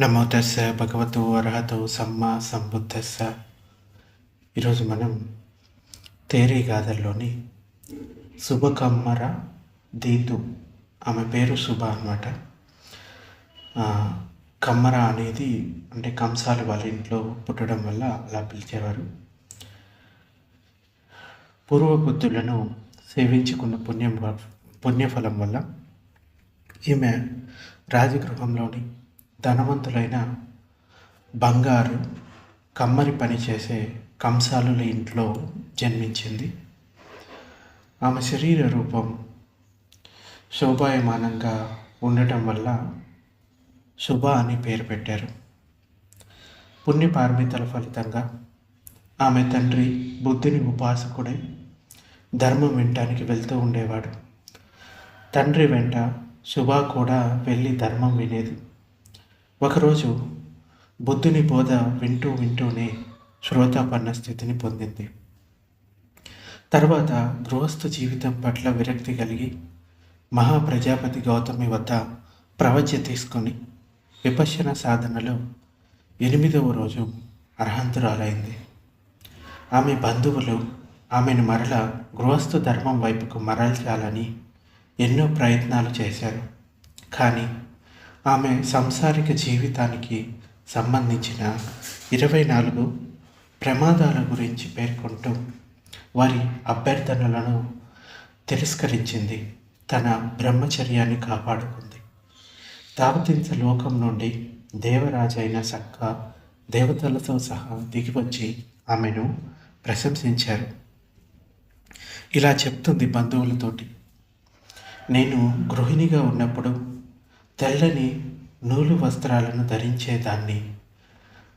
నమో తస్స భగవతో అర్హతో సమ్మ సంబుద్ధస్స. ఈరోజు మనం తేరీ గాథల్లోని శుభకమ్మర దీతు ఆమె పేరు శుభ అనమాట కమ్మర అనేది అంటే కంసాలు వాళ్ళ ఇంట్లో పుట్టడం వల్ల అలా పిలిచేవారు. పూర్వబుద్ధులను సేవించుకున్న పుణ్యం పుణ్యఫలం వల్ల ఈమె రాజగృహంలోని ధనవంతులైన బంగారు కమ్మరి పని చేసే కంసాలుల ఇంట్లో జన్మించింది. ఆమె శరీర రూపం శోభాయమానంగా ఉండటం వల్ల శుభ అని పేరు పెట్టారు. పుణ్యపార్మితల ఫలితంగా ఆమె తండ్రి బుద్ధుని ఉపాసకుడై ధర్మం వినటానికి వెళ్తూ ఉండేవాడు. తండ్రి వెంట శుభ కూడా వెళ్ళి ధర్మం వినేది. ఒకరోజు బుద్ధుని బోధ వింటూ వింటూనే శ్రోతాపన్న స్థితిని పొందింది. తర్వాత గృహస్థ జీవితం పట్ల విరక్తి కలిగి మహాప్రజాపతి గౌతమి వద్ద ప్రవచ్య తీసుకొని విపశ్యన సాధనలో ఎనిమిదవ రోజు అర్హంతురాలైంది. ఆమె బంధువులు ఆమెను మరల గృహస్థ ధర్మం వైపుకు మరల్చాలని ఎన్నో ప్రయత్నాలు చేశారు. కానీ ఆమె సంసారిక జీవితానికి సంబంధించిన ఇరవై నాలుగు ప్రమాదాల గురించి పేర్కొంటూ వారి అభ్యర్థనలను తిరస్కరించింది. తన బ్రహ్మచర్యాన్ని కాపాడుకుంది. తావతించ లోకం నుండి దేవరాజైన సక్క దేవతలతో సహా దిగివచ్చి ఆమెను ప్రశంసించారు. ఇలా చెప్తుంది బంధువులతోటి. నేను గృహిణిగా ఉన్నప్పుడు తెల్లని నూలు వస్త్రాలను ధరించేదాన్ని.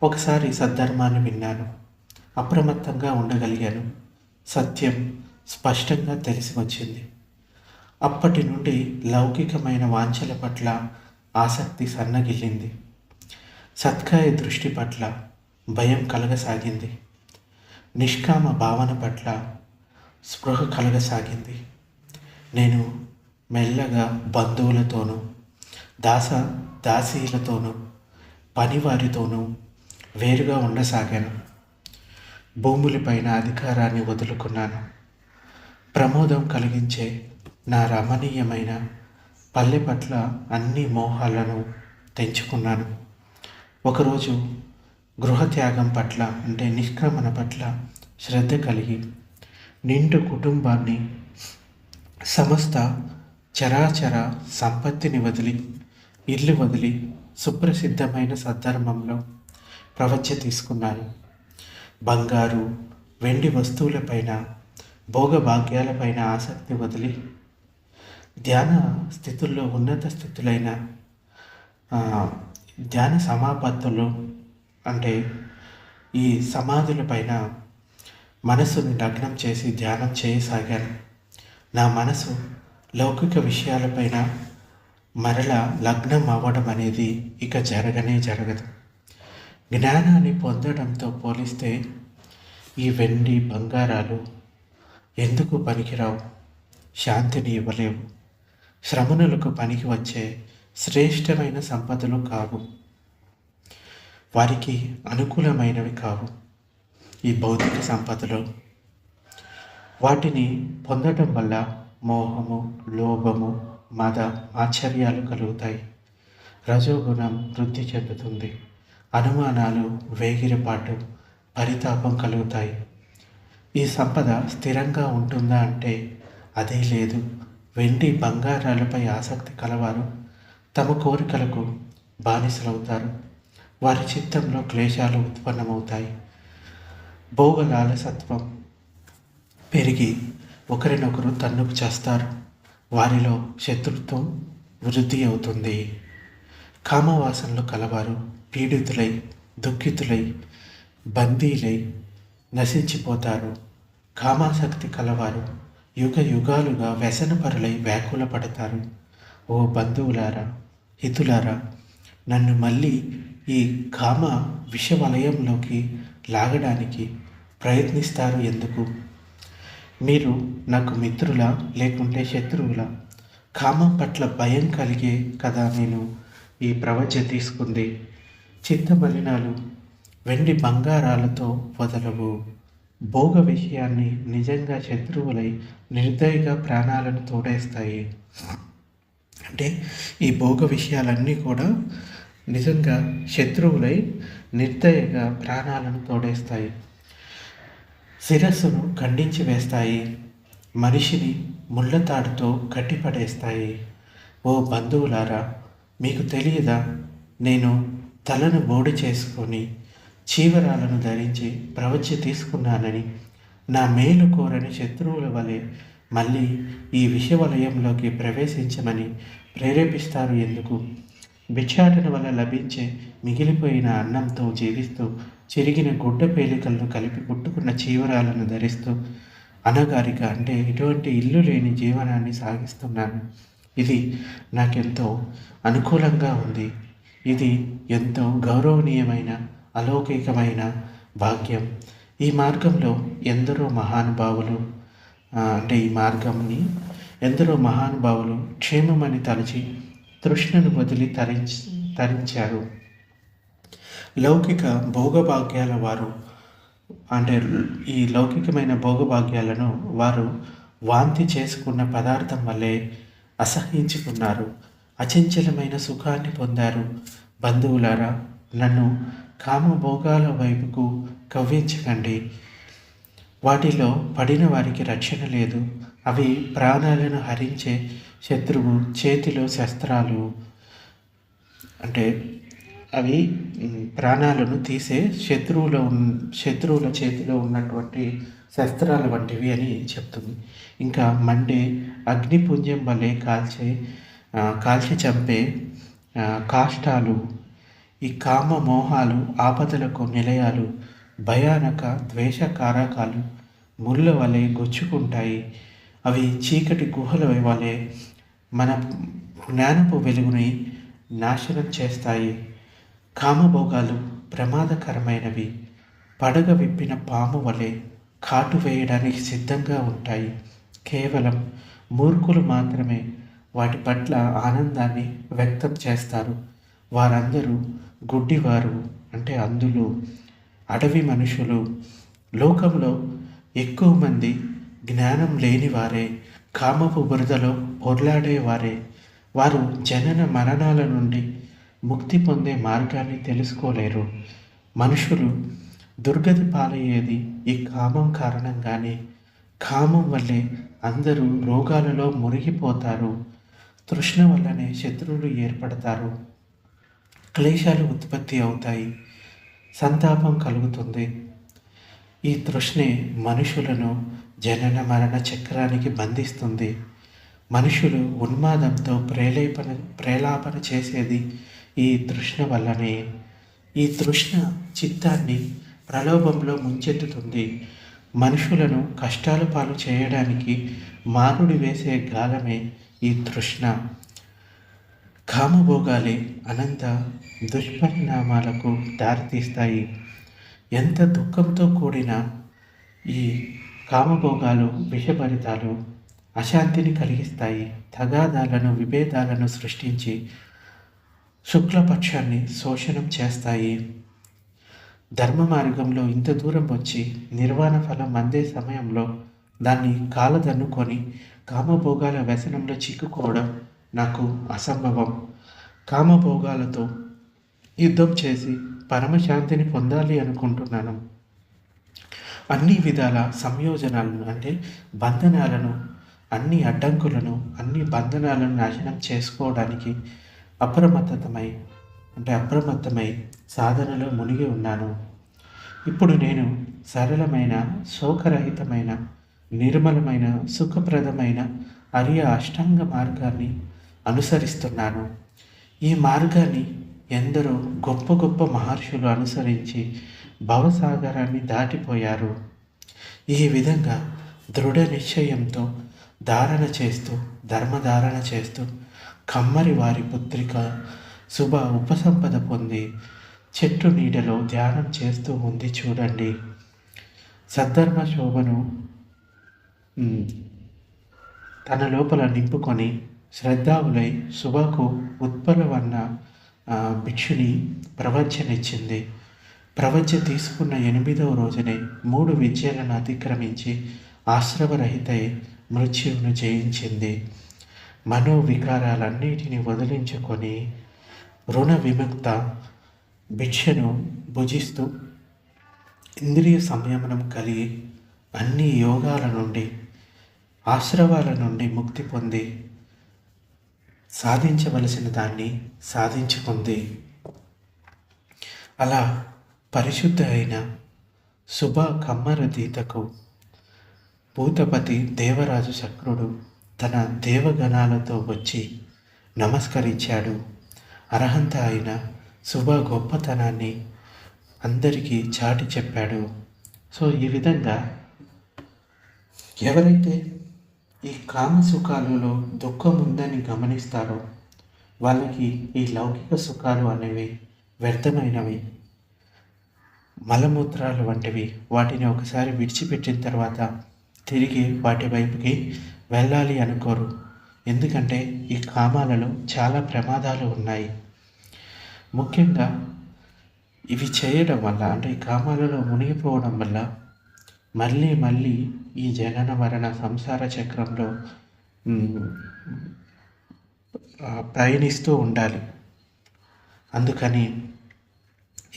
ఒకసారి సద్ధర్మాన్ని విన్నాను. అప్రమత్తంగా ఉండగలిగాను. సత్యం స్పష్టంగా తెలిసి వచ్చింది. అప్పటి నుండి లౌకికమైన వాంఛల పట్ల ఆసక్తి సన్నగిల్లింది. సత్కాయ దృష్టి పట్ల భయం కలగసాగింది. నిష్కామ భావన పట్ల స్పృహ కలగసాగింది. నేను మెల్లగా బంధువులతోనూ దాస దాసీలతోనూ పనివారితోనూ వేరుగా ఉండసాగాను. భూములపైన అధికారాన్ని వదులుకున్నాను. ప్రమోదం కలిగించే నా రమణీయమైన పల్లె పట్ల అన్ని మోహాలను తెంచుకున్నాను. ఒకరోజు గృహత్యాగం పట్ల అంటే నిష్క్రమణ పట్ల శ్రద్ధ కలిగి నిండు కుటుంబాన్ని సమస్త చరాచర సంపత్తిని వదిలి ఇల్లు వదిలి సుప్రసిద్ధమైన సద్ధర్మంలో ప్రవచ్య తీసుకున్నాను బంగారు వెండి వస్తువులపైన భోగభాగ్యాలపైన ఆసక్తి వదిలి ధ్యాన స్థితుల్లో ఉన్నత స్థితులైన ధ్యాన సమాపత్తులు అంటే ఈ సమాధులపైన మనసుని లగ్నం చేసి ధ్యానం చేయసాగాను. నా మనసు లౌకిక విషయాలపైన మరల లగ్నం అవ్వడం అనేది ఇక జరగనే జరగదు. జ్ఞానాన్ని పొందడంతో పోలిస్తే ఈ వెండి బంగారాలు ఎందుకు పనికిరావు? శాంతిని ఇవ్వలేవు. శ్రమణులకు పనికి వచ్చే శ్రేష్టమైన సంపదలు కావు. వారికి అనుకూలమైనవి కావు. ఈ భౌతిక సంపదలు వాటిని పొందడం వల్ల మోహము లోభము మద ఆశ్చర్యాలు కలుగుతాయి. రజోగుణం వృద్ధి చెందుతుంది. అనుమానాలు వేగిరపాటు పరితాపం కలుగుతాయి. ఈ సంపద స్థిరంగా ఉంటుందా అంటే అదే లేదు. వెండి బంగారాలపై ఆసక్తి కలవారు. తమ కోరికలకు బానిసలవుతారు. వారి చిత్తంలో క్లేశాలు ఉత్పన్నమవుతాయి. భోగలాలసత్వం పెరిగి ఒకరినొకరు తన్నుకు చేస్తారు. వారిలో శత్రుత్వం వృద్ధి అవుతుంది. కామవాసనలు కలవారు పీడితులై దుఃఖితులై బందీలై నశించిపోతారు. కామాసక్తి కలవారు యుగ యుగాలుగా వ్యసనపరులై వ్యాకుల పడతారు. ఓ బంధువులారా హితులారా నన్ను మళ్ళీ ఈ కామ విషవలయంలోకి లాగడానికి ప్రయత్నిస్తారు ఎందుకు? మీరు నాకు మిత్రులా లేకుంటే శత్రువుల? కామం పట్ల భయం కలిగే కదా నేను ఈ ప్రవచ తీసుకుంది. చిత్తమలినాలు వెండి బంగారాలతో వదలవు. భోగ విషయాన్ని నిజంగా శత్రువులై నిర్దయగా ప్రాణాలను తోడేస్తాయి. అంటే ఈ భోగ విషయాలన్నీ కూడా నిజంగా శత్రువులై నిర్దయగా ప్రాణాలను తోడేస్తాయి. శిరస్సును ఖండించి వేస్తాయి. మనిషిని ముళ్ళతాడుతో కట్టిపడేస్తాయి. ఓ బంధువులారా మీకు తెలియదా? నేను తలను బోడి చేసుకొని చీవరాలను ధరించి ప్రవచ్చి తీసుకున్నానని. నా మేలు కోరని శత్రువుల వలె మళ్ళీ ఈ విషవలయంలోకి ప్రవేశించమని ప్రేరేపిస్తారు ఎందుకు? భిక్షాటన వల్ల లభించే మిగిలిపోయిన అన్నంతో జీవిస్తూ చిరిగిన గుడ్డ పేలికలను కలిపి కుట్టుకున్న చీవరాలను ధరిస్తూ అనగారిక అంటే ఇటువంటి ఇల్లు లేని జీవనాన్ని సాగిస్తున్నాను. ఇది నాకెంతో అనుకూలంగా ఉంది. ఇది ఎంతో గౌరవనీయమైన అలౌకికమైన భాగ్యం. ఈ మార్గంలో ఎందరో మహానుభావులు అంటే ఈ మార్గంని ఎందరో మహానుభావులు క్షేమమని తలచి తృష్ణను వదిలి తరించి తరించారు. లౌకిక భోగభాగ్యాల వారు అంటే ఈ లౌకికమైన భోగభాగ్యాలను వారు వాంతి చేసుకున్న పదార్థం వల్లే అసహించుకున్నారు అచంచలమైన సుఖాన్ని పొందారు. బంధువులారా నన్ను కామభోగాల వైపుకు కవ్వించకండి. వాటిలో పడిన వారికి రక్షణ లేదు. అవి ప్రాణాలను హరించే శత్రువు చేతిలో శస్త్రాలు అంటే అవి ప్రాణాలను తీసే శత్రువుల శత్రువుల చేతిలో ఉన్నటువంటి శస్త్రాల వంటివి అని చెప్తుంది. ఇంకా మండే అగ్నిపుంజం వలె కాల్చే కాల్చి చంపే కాష్టాలు ఈ కామ మోహాలు ఆపదలకు నిలయాలు భయానక ద్వేష కారకాలు ముళ్ళ వలె గుచ్చుకుంటాయి. అవి చీకటి గుహల వలె మన జ్ఞానపు వెలుగుని నాశనం చేస్తాయి. కామభోగాలు ప్రమాదకరమైనవి. పడగ విప్పిన పాము వలె కాటు వేయడానికి సిద్ధంగా ఉంటాయి. కేవలం మూర్ఖులు మాత్రమే వాటి పట్ల ఆనందాన్ని వ్యక్తం చేస్తారు. వారందరూ గుడ్డివారు అంటే అందులో అడవి మనుషులు. లోకంలో ఎక్కువ మంది జ్ఞానం లేనివారే కామపు బురదలో పొర్లాడేవారే వారు జనన మరణాల నుండి ముక్తి పొందే మార్గాన్ని తెలుసుకోలేరు. మనుషులు దుర్గతి పాలయ్యేది ఈ కామం కారణంగానే. కామం వల్లే అందరూ రోగాలలో మురిగిపోతారు తృష్ణ వల్లనే శత్రువులు ఏర్పడతారు. క్లేశాలు ఉత్పత్తి అవుతాయి. సంతాపం కలుగుతుంది. ఈ తృష్ణే మనుషులను జనన మరణ చక్రానికి బంధిస్తుంది. మనుషులు ఉన్మాదంతో ప్రేలేపన ప్రేలాపన చేసేది ఈ తృష్ణ వల్లనే. ఈ తృష్ణ చిత్తాన్ని ప్రలోభంలో ముంచెత్తుతుంది. మనుషులను కష్టాల పాలు చేయడానికి మానుడి వేసే గాలమే ఈ తృష్ణ. కామభోగాలే అనంత దుష్పరిణామాలకు దారితీస్తాయి. ఎంత దుఃఖంతో కూడిన ఈ కామభోగాలు విషభరితాలు అశాంతిని కలిగిస్తాయి. తగాదాలను విభేదాలను సృష్టించి శుక్లపక్షాన్ని శోషణం చేస్తాయి. ధర్మ మార్గంలో ఇంత దూరం వచ్చి నిర్వాణ ఫలం అందే సమయంలో దాన్ని కాలదన్నుకొని కామభోగాల వ్యసనంలో చిక్కుకోవడం నాకు అసంభవం. కామభోగాలతో యుద్ధం చేసి పరమశాంతిని పొందాలి అనుకుంటున్నాను. అన్ని విధాల సంయోజనాలను అంటే బంధనాలను అన్ని అడ్డంకులను అన్ని బంధనాలను నాశనం చేసుకోవడానికి అప్రమత్తమై అంటే అప్రమత్తమై సాధనలో మునిగి ఉన్నాను. ఇప్పుడు నేను సరళమైన శోకరహితమైన నిర్మలమైన సుఖప్రదమైన అరియ అష్టాంగ మార్గాన్ని అనుసరిస్తున్నాను. ఈ మార్గాన్ని ఎందరో గొప్ప గొప్ప మహర్షులు అనుసరించి భవసాగరాన్ని దాటిపోయారు. ఈ విధంగా దృఢ నిశ్చయంతో ధారణ చేస్తూ ధర్మధారణ చేస్తూ కమ్మరి వారి పుత్రిక శుభ ఉపసంపద పొంది చెట్టు నీడలో ధ్యానం చేస్తూ ఉంది చూడండి. సద్ధర్మ శోభను తన లోపల నింపుకొని శ్రద్ధావులై శుభకు ఉత్పలవన్న భిక్షుని ప్రవచనిచ్చింది ప్రవచ తీసుకున్న ఎనిమిదవ రోజునే మూడు విద్యలను అతిక్రమించి ఆశ్రవరహితై మృత్యువును జయించింది. మనోవికారాలన్నిటిని వదిలించుకొని రుణ విముక్త భిక్షను భుజిస్తూ ఇంద్రియ సంయమనం కలిగి అన్ని యోగాల నుండి ఆశ్రవాల నుండి ముక్తి పొంది సాధించవలసిన దాన్ని సాధించుకుంది. అలా పరిశుద్ధ అయిన శుభ కమ్మరదీతకు భూతపతి దేవరాజు శక్రుడు తన దేవగణాలతో వచ్చి నమస్కరించాడు. అర్హంత అయిన శుభ గొప్పతనాన్ని అందరికీ చాటి చెప్పాడు. సో ఈ విధంగా ఎవరైతే ఈ కామసుఖాలలో దుఃఖం ఉందని గమనిస్తారో వాళ్ళకి ఈ లౌకిక సుఖాలు అనేవి వ్యర్థమైనవి. మలమూత్రాలు వంటివి వాటిని ఒకసారి విడిచిపెట్టిన తర్వాత తిరిగి వాటి వైపుకి వెళ్ళాలి అనుకోరు. ఎందుకంటే ఈ కామాలలో చాలా ప్రమాదాలు ఉన్నాయి. ముఖ్యంగా ఇవి చేయడం వల్ల అంటే ఈ కామాలలో మునిగిపోవడం వల్ల మళ్ళీ మళ్ళీ ఈ జనన మరణ సంసార చక్రంలో ప్రయాణిస్తూ ఉండాలి. అందుకని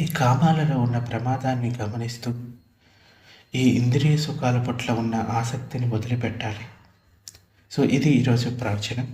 ఈ కామాలలో ఉన్న ప్రమాదాన్ని గమనిస్తూ ఈ ఇంద్రియ సుఖాల పట్ల ఉన్న ఆసక్తిని వదిలిపెట్టాలి. సో ఇది ఈరోజు ప్రవచనం